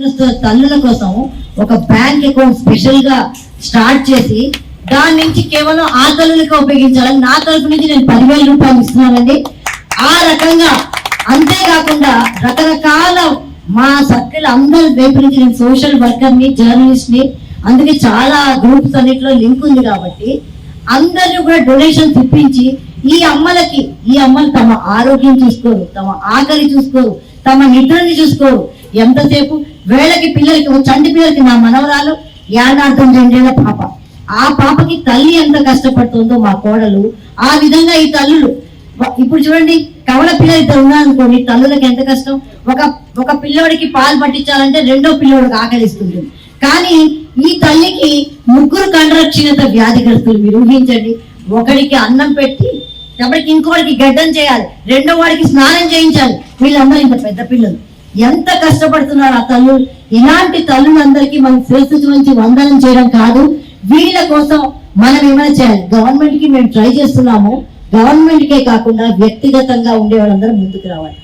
తల్లుల కోసం ఒక బ్యాంక్ అకౌంట్ స్పెషల్గా స్టార్ట్ చేసి దాని నుంచి కేవలం ఆ తల్లులకి ఉపయోగించాలని నా తరపు నుంచి నేను పదివేల రూపాయలు ఇస్తున్నానండి. ఆ రకంగా అంతేకాకుండా రకరకాల మా సర్కిల్ అందరి వైపు నుంచి నేను సోషల్ వర్కర్ని జర్నలిస్ట్ని అందుకే చాలా గ్రూప్స్ అన్నిటిలో లింక్ ఉంది కాబట్టి అందరినీ కూడా డొనేషన్ ఇప్పించి ఈ అమ్మలకి ఈ అమ్మలు తమ ఆరోగ్యం చూసుకోరు తమ ఆకలి చూసుకోరు తమ నిద్రని చూసుకోరు. ఎంతసేపు వేళకి పిల్లలకి చంటి పిల్లలకి నా మనవరాలు యానార్థం రెండేళ్ళ పాప. ఆ పాపకి తల్లి ఎంత కష్టపడుతుందో మా కోడలు ఆ విధంగా ఈ తల్లులు. ఇప్పుడు చూడండి కవల పిల్లలు ఇద్దరు ఉన్నారనుకోండి తల్లులకు ఎంత కష్టం? ఒక ఒక పిల్లోడికి పాలు పట్టించాలంటే రెండో పిల్లోడికి ఆకలిస్తుంది. కానీ ఈ తల్లికి ముగ్గురు కండరక్షీణత వ్యాధిగ్రస్తులు మీరు ఊహించండి ఒకడికి అన్నం పెట్టి ఎప్పటికి ఇంకోటికి గడ్డం చేయాలి రెండో వాడికి స్నానం చేయించాలి. వీళ్ళందరూ ఇంత పెద్ద పిల్లలు. ఎంత కష్టపడుతున్నారు ఆ తల్లు? ఇలాంటి తల్లులందరికీ మనం శ్రేష్ఠ నుంచి వందనం చేయడం కాదు. వీళ్ళ కోసం మనం ఏమైనా చేయాలి? గవర్నమెంట్కి మేము ట్రై చేస్తున్నాము. గవర్నమెంట్ కే కాకుండా వ్యక్తిగతంగా ఉండే వాళ్ళందరూ ముందుకు రావాలి.